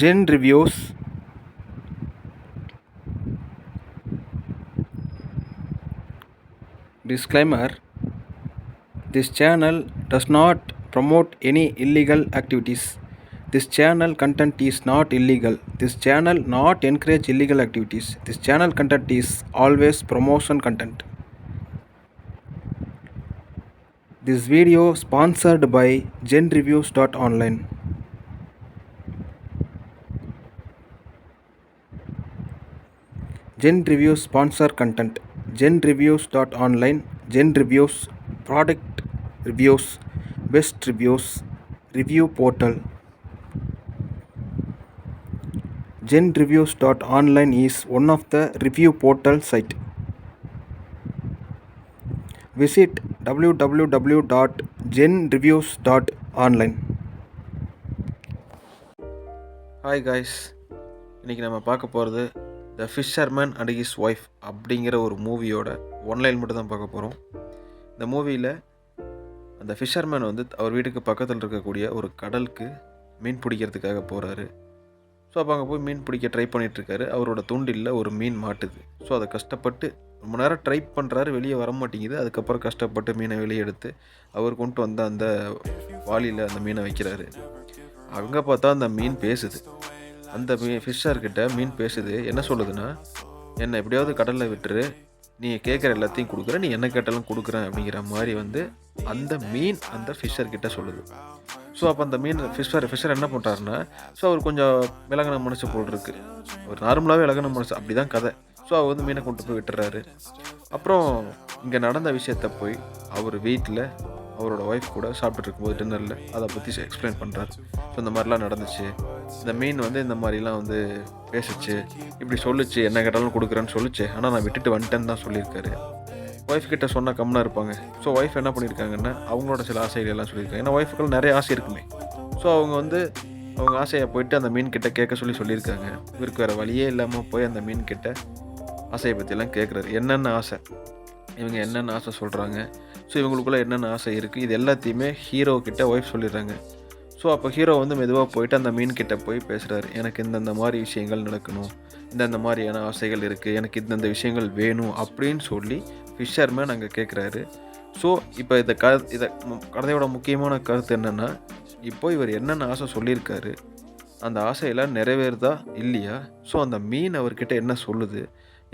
Gen Reviews. Disclaimer This channel does not promote any illegal activities. This channel content is not illegal. This channel not encourage illegal activities. This channel content is always promotion content. This video sponsored by genreviews.online. Gen reviews sponsor content Gen reviews dot online Gen reviews product reviews best reviews review portal Gen reviews dot online is one of the review portal site visit W W W dot Gen reviews dot online hi guys இன்றைக்கி நம்ம பார்க்க போகிறது the fisherman and his wife அப்படிங்கிற ஒரு மூவியோட one line மட்டும் தான் பார்க்க போகிறோம் இந்த மூவியில் அந்த ஃபிஷர்மேன் வந்து அவர் வீட்டுக்கு பக்கத்தில் இருக்கக்கூடிய ஒரு கடலுக்கு மீன் பிடிக்கிறதுக்காக போகிறாரு ஸோ அப்போ அங்கே போய் மீன் பிடிக்க ட்ரை பண்ணிகிட்ருக்காரு அவரோட தூண்டிலில் ஒரு மீன் மாட்டுது. ஸோ அதை கஷ்டப்பட்டு ரொம்ப நேரம் ட்ரை பண்ணுறாரு வெளியே வர மாட்டேங்குது. அதுக்கப்புறம் கஷ்டப்பட்டு மீனை வெளியே எடுத்து அவர் கொண்டு வந்த அந்த வாளியில் அந்த மீனை வைக்கிறாரு. அங்கே பார்த்தா அந்த மீன் பேசுது. அந்த மீ ஃபிஷ்ஷர்கிட்ட மீன் பேசுது. என்ன சொல்லுதுன்னா என்னை எப்படியாவது கடலில் விட்டுரு. நீ கேட்குற எல்லாத்தையும் கொடுக்குற. நீ என்ன கேட்டாலும் கொடுக்குறேன் அப்படிங்கிற மாதிரி வந்து அந்த மீன் அந்த ஃபிஷ்ஷர்கிட்ட சொல்லுது. ஸோ அப்போ அந்த மீன் ஃபிஷ்ஷர் ஃபிஷ்ஷர் என்ன பண்ணுறாருன்னா ஸோ அவர் கொஞ்சம் விலகின மனசு போல் இருக்கு. ஒரு நார்மலாகவே விலகின மனசு. அப்படி தான் கதை. ஸோ அவர் வந்து மீனை கொண்டு போய் விட்டுறாரு. அப்புறம் இங்கே நடந்த விஷயத்த போய் அவர் வீட்டில் அவரோட ஒய்ஃப் கூட சாப்பிட்டுட்டு இருக்கும்போது டின்னரில் அதை பற்றி எக்ஸ்பிளைன் பண்ணுறாரு ஸோ இந்த மாதிரிலாம் நடந்துச்சு. இந்த மீன் வந்து இந்த மாதிரிலாம் வந்து பேசிச்சு. இப்படி சொல்லுச்சு என்ன கேட்டாலும் கொடுக்குறேன்னு சொல்லுச்சு. ஆனால் நான் விட்டுட்டு வந்துட்டேன்னு தான் சொல்லியிருக்காரு. ஒய்ஃப் கிட்ட சொன்னால் கம்னாக இருப்பாங்க. ஸோ ஒய்ஃப் என்ன பண்ணியிருக்காங்கன்னா அவங்களோட சில ஆசைகள் எல்லாம் சொல்லியிருக்காங்க. ஏன்னா ஒய்ஃபுக்கு நிறைய ஆசை இருக்குமே. ஸோ அவங்க வந்து அவங்க ஆசையை போயிட்டு அந்த மீன் கிட்ட கேட்க சொல்லி சொல்லியிருக்காங்க. இவருக்கு வேறு வழியே இல்லாமல் போய் அந்த மீன் கிட்ட ஆசையை பற்றிலாம் கேட்குறாரு என்னென்ன ஆசை? இவங்க என்னென்ன ஆசை சொல்கிறாங்க ஸோ இவங்களுக்குள்ளே என்னென்ன ஆசை இருக்குது இது எல்லாத்தையுமே ஹீரோ கிட்ட ஒய்ஃப் சொல்லிடுறாங்க. ஸோ அப்போ ஹீரோ வந்து மெதுவாக போயிட்டு அந்த மீன் கிட்ட போய் பேசுகிறாரு எனக்கு இந்தந்த மாதிரி விஷயங்கள் நடக்கணும். இந்தந்த மாதிரியான ஆசைகள் இருக்குது எனக்கு இந்தந்த விஷயங்கள் வேணும் அப்படின்னு சொல்லி ஃபிஷர்மேன் அங்கே கேட்குறாரு ஸோ இப்போ இதை க இதை கதையோட முக்கியமான கருத்து என்னென்னா இப்போ இவர் என்னென்ன ஆசை சொல்லியிருக்காரு? அந்த ஆசையெல்லாம் நிறைவேறுதா இல்லையா? ஸோ அந்த மீன் அவர்கிட்ட என்ன சொல்லுது?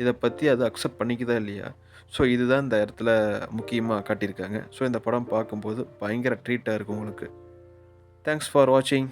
இதை பற்றி அதை அக்செப்ட் பண்ணிக்குதா இல்லையா? ஸோ இதுதான் இந்த இடத்துல முக்கியமாக காட்டியிருக்காங்க. ஸோ இந்த படம் பார்க்கும்போது பயங்கர ட்ரீட்டாக இருக்கும் உங்களுக்கு. தேங்க்ஸ் ஃபார் வாட்சிங்